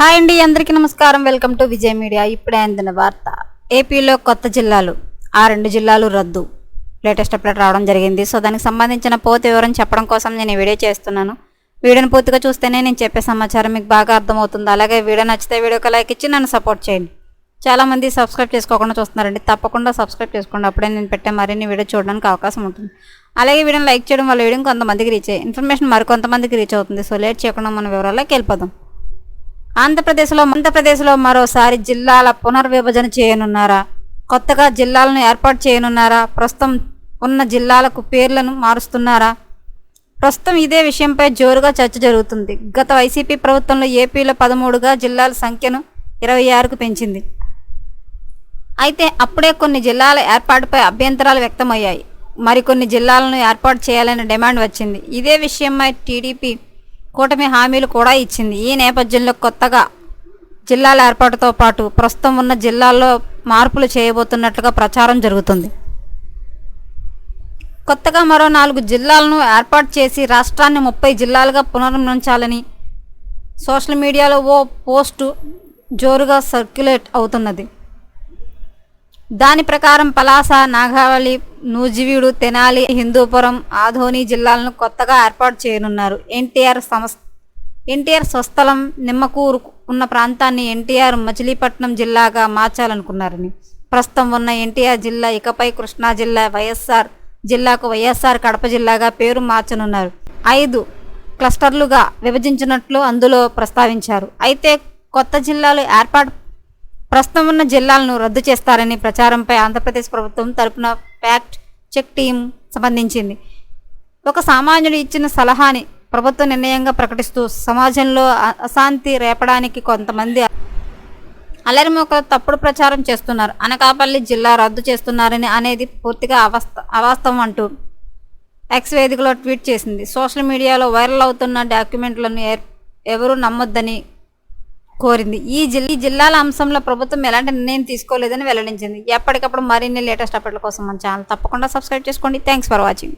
Hi అండి అందరికీ నమస్కారం. Welcome to Vijay media. ఇప్పుడే అందిన వార్త. ఏపీలో కొత్త జిల్లాలు ఆ రెండు జిల్లాలు రద్దు. లేటెస్ట్ అప్డేట్ రావడం జరిగింది. సో దానికి సంబంధించిన పూర్తి వివరం చెప్పడం కోసం నేను వీడియో చేస్తున్నాను. వీడియోని పూర్తిగా చూస్తేనే నేను చెప్పే సమాచారం మీకు బాగా అర్థమవుతుంది. అలాగే వీడియో నచ్చితే వీడియోకి లైక్ ఇచ్చి నన్ను సపోర్ట్ చేయండి. చాలామంది సబ్స్క్రైబ్ చేసుకోకుండా చూస్తున్నారండి. తప్పకుండా సబ్స్క్రైబ్ చేసుకోండి. అప్పుడే నేను పెట్టే మరిన్ని వీడియో చూడడానికి అవకాశం ఉంటుంది. అలాగే వీడియోని లైక్ చేయడం వల్ల వీడియో కొంతమందికి రీచ్ అయ్యి ఇన్ఫర్మేషన్ మరికొంతమందికి రీచ్ అవుతుంది. సో లేట్ చేయకుండా మన వివరాల్లోకి వెళ్ళిపోదాం. ఆంధ్రప్రదేశ్లో ఆంధ్రప్రదేశ్లో మరోసారి జిల్లాల పునర్విభజన చేయనున్నారా? కొత్తగా జిల్లాలను ఏర్పాటు చేయనున్నారా? ప్రస్తుతం ఉన్న జిల్లాలకు పేర్లను మారుస్తున్నారా? ప్రస్తుతం ఇదే విషయంపై జోరుగా చర్చ జరుగుతుంది. గత వైసీపీ ప్రభుత్వంలో ఏపీలో పదమూడుగా జిల్లాల సంఖ్యను ఇరవై ఆరుకు పెంచింది. అయితే అప్పుడే కొన్ని జిల్లాల ఏర్పాటుపై అభ్యంతరాలు వ్యక్తమయ్యాయి. మరికొన్ని జిల్లాలను ఏర్పాటు చేయాలనే డిమాండ్ వచ్చింది. ఇదే విషయమై టీడీపీ కూటమి హామీలు కూడా ఇచ్చింది. ఈ నేపథ్యంలో కొత్తగా జిల్లాల ఏర్పాటుతో పాటు ప్రస్తుతం ఉన్న జిల్లాల్లో మార్పులు చేయబోతున్నట్లుగా ప్రచారం జరుగుతుంది. కొత్తగా మరో నాలుగు జిల్లాలను ఏర్పాటు చేసి రాష్ట్రాన్ని ముప్పై జిల్లాలుగా పునర్మించాలని సోషల్ మీడియాలో ఓ పోస్టు జోరుగా సర్క్యులేట్ అవుతున్నది. దాని ప్రకారం పలాస నాగావళి నూజివీడు తెనాలి హిందూపురం ఆధోని జిల్లాలను కొత్తగా ఏర్పాటు చేయనున్నారు. ఎన్టీఆర్ సంస్థ ఎన్టీఆర్ స్వస్థలం నిమ్మకూరు ఉన్న ప్రాంతాన్ని ఎన్టీఆర్ మచిలీపట్నం జిల్లాగా మార్చాలనుకున్నారని. ప్రస్తుతం ఉన్న ఎన్టీఆర్ జిల్లా ఇకపై కృష్ణా జిల్లా వైఎస్ఆర్ జిల్లాకు వైఎస్ఆర్ కడప జిల్లాగా పేరు మార్చనున్నారు. ఐదు క్లస్టర్లుగా విభజించినట్లు అందులో ప్రస్తావించారు. అయితే కొత్త జిల్లాలు ఏర్పాటు ప్రస్తుతం ఉన్న జిల్లాలను రద్దు చేస్తారని ప్రచారంపై ఆంధ్రప్రదేశ్ ప్రభుత్వం తరపున ఫ్యాక్ట్ చెక్ టీం సంబంధించింది. ఒక సామాన్యుడు ఇచ్చిన సలహాని ప్రభుత్వ నిర్ణయంగా ప్రకటిస్తూ సమాజంలో అశాంతి రేపడానికి కొంతమంది అల్లరిమొక తప్పుడు ప్రచారం చేస్తున్నారు. అనకాపల్లి జిల్లా రద్దు చేస్తున్నారని అనేది పూర్తిగా అవస్థ అవాస్తవం అంటూ ఎక్స్ వేదికలో ట్వీట్ చేసింది. సోషల్ మీడియాలో వైరల్ అవుతున్న డాక్యుమెంట్లను ఎవరూ నమ్మొద్దని కోరింది. ఈ జిల్లా ఈ జిల్లాల అంశంలో ప్రభుత్వం ఎలాంటి నిర్ణయం తీసుకోలేదని వెల్లడించింది. ఎప్పటికప్పుడు మరిన్ని లేటెస్ట్ అప్డేట్ల కోసం మన ఛానల్ తప్పకుండా సబ్స్క్రైబ్ చేసుకోండి. Thanks for watching.